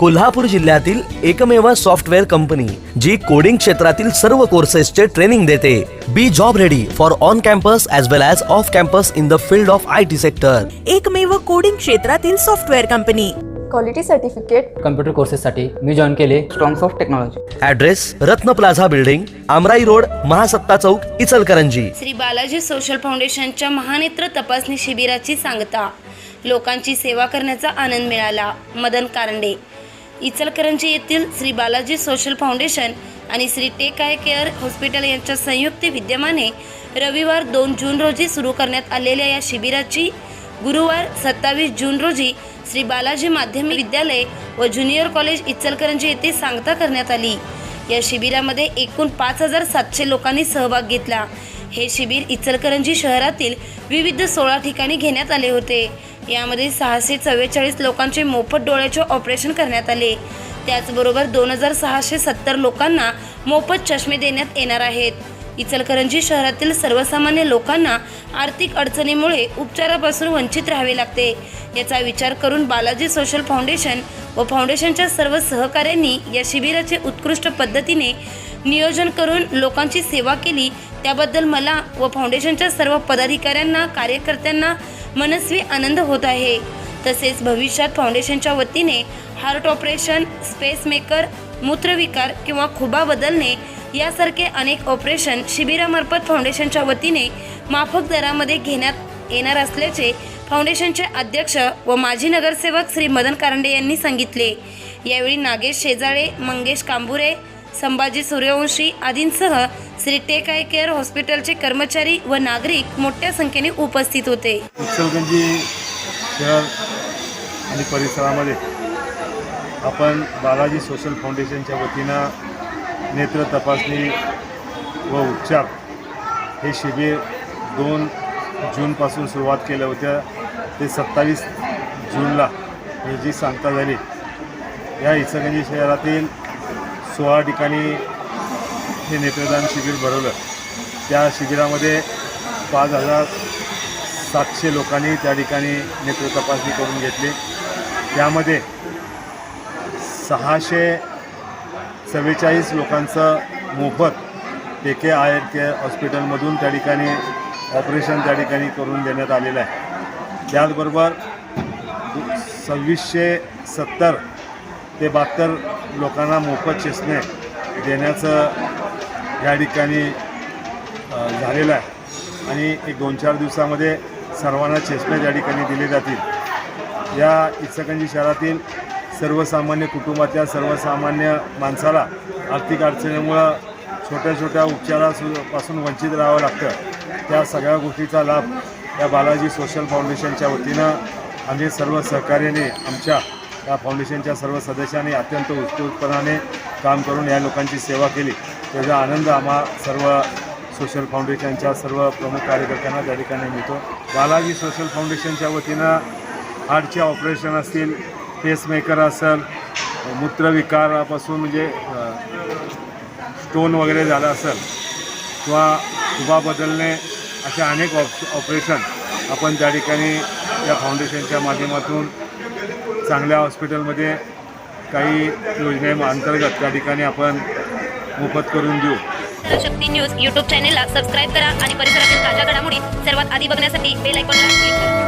कोल्हापूर जिल्ह्यातील एकमेव software company जी coding क्षेत्रातील सर्व कोर्सेसचे ट्रेनिंग देते. Be job ready for on campus as well as off campus in the field of I T sector एकमेव coding क्षेत्रातील software company. Quality certificate computer कोर्सेससाठी मी join केले. Strongs of technology address Ratna plaza building Amrai road Mahasatta chowk Ichalkaranji. Shri Balaji social फाउंडेशनच्या महानेत्र तपासणी शिबिराची सांगता लोकांची सेवा करण्याचा आनंद मिळाला. मदन कारंडे. इचलकरंजी येथील श्री बालाजी सोशल फाउंडेशन आणि Shri tech eye care hospital यांच्या संयुक्त विद्यमाने रविवार दोन जून रोजी सुरू करण्यात आलेल्या या शिबिराची गुरुवार सत्तावीस जून रोजी श्री बालाजी माध्यमिक विद्यालय व ज्युनियर कॉलेज इचलकरंजी येथे सांगता करण्यात आली. या शिबिरामध्ये एकूण पाच हजार सातशे लोकांनी सहभाग घेतला. हे शिबिर इचलकरंजी शहरातील विविध सोळा ठिकाणी घेण्यात आले होते. यामध्ये सहाशे चव्वेचाळीस लोकांचे मोफत डोळ्याचे ऑपरेशन करण्यात आले. त्याचबरोबर दोन हजार सहाशे सत्तर लोकांना मोफत चष्मे देण्यात येणार आहेत. इचलकरंजी शहरातील सर्वसामान्य लोकांना आर्थिक अडचणीमुळे उपचारापासून वंचित राहावे लागते. याचा विचार करून बालाजी सोशल फाउंडेशन व फाउंडेशनच्या सर्व सहकाऱ्यांनी या शिबिराचे उत्कृष्ट पद्धतीने नियोजन करून लोकांची सेवा केली. त्याबद्दल मला व फाउंडेशनच्या सर्व पदाधिकाऱ्यांना कार्यकर्त्यांना मनस्वी आनंद होत आहे. तसेच भविष्यात फाउंडेशनच्या वतीने हार्ट ऑपरेशन स्पेस मेकर मूत्रविकार किंवा खुबा बदलणे यासारखे अनेक ऑपरेशन शिबिरामार्फत फाउंडेशनच्या वतीने माफक दरामध्ये घेण्यात येणार असल्याचे फाउंडेशनचे अध्यक्ष व माजी नगरसेवक श्री मदन कारंडे यांनी सांगितले. यावेळी नागेश शेजाळे मंगेश कांबुरे संभाजी सूर्यवंशी आदींसह श्री टेक आय केअर हॉस्पिटलचे कर्मचारी व नागरिक मोठ्या संख्येने उपस्थित होते. इचलगंजी म्हणजे शहर आणि परिसरामध्ये आपण बालाजी सोशल फाउंडेशनच्या वतीनं नेत्र तपासणी व उपचार हे शिबिर दोन जूनपासून सुरुवात केल्या होत्या. ते सत्तावीस जूनला ही जी सांगता झाली या इचलगंजी शहरातील सोळा ठिकाणी हे नेत्रदान शिबिर भरवलं. त्या शिबिरामध्ये पाच हजार सातशे लोकांनी त्या ठिकाणी नेत्र तपासणी करून घेतली. त्यामध्ये सहाशे चव्वेचाळीस लोकांचं मोफत के के आय केअर हॉस्पिटलमधून त्या ठिकाणी ऑपरेशन त्या ठिकाणी करून देण्यात आलेलं आहे. त्याचबरोबर सव्वीसशे सत्तर ते बहात्तर लोकांना मोफत चष्मे देण्याचं या ठिकाणी झालेलं आहे. आणि एक दोन चार दिवसामध्ये सर्वांना चेसणे त्या ठिकाणी दिले जातील. या इचकंजी शहरातील सर्वसामान्य कुटुंबातल्या सर्वसामान्य माणसाला आर्थिक अडचणीमुळं छोट्या छोट्या उपचारापासून वंचित राहावं लागतं. त्या सगळ्या गोष्टीचा लाभ या बालाजी सोशल फाउंडेशनच्या वतीनं आम्ही सर्व सहकार्याने आमच्या या फाउंडेशनच्या सर्व सदस्यांनी अत्यंत उत्स्फूर्तपणाने काम करून या लोकांची सेवा केली. त्याचा आनंद आम्हा सर्व सोशल फाउंडेशनच्या सर्व प्रमुख कार्यकर्त्यांना त्या ठिकाणी मिळतो. बालाजी सोशल फाउंडेशनच्या वतीनं हार्टचे ऑपरेशन असतील पेसमेकर असेल मूत्रविकारापासून म्हणजे स्टोन वगैरे झालं असेल किंवा उभा बदलणे असे अनेक ऑप ऑपरेशन आपण त्या ठिकाणी या फाउंडेशनच्या माध्यमातून चांगल्या हॉस्पिटलमध्ये काही योजनेअंतर्गत त्या ठिकाणी आपण मोफत करून देऊ. शक्ती न्यूज यूट्यूब चॅनेलला सबस्क्राईब करा आणि परिसरातील ताज्या घडामोडी सर्वात आधी बघण्यासाठी बेल आयकॉनला क्लिक करा.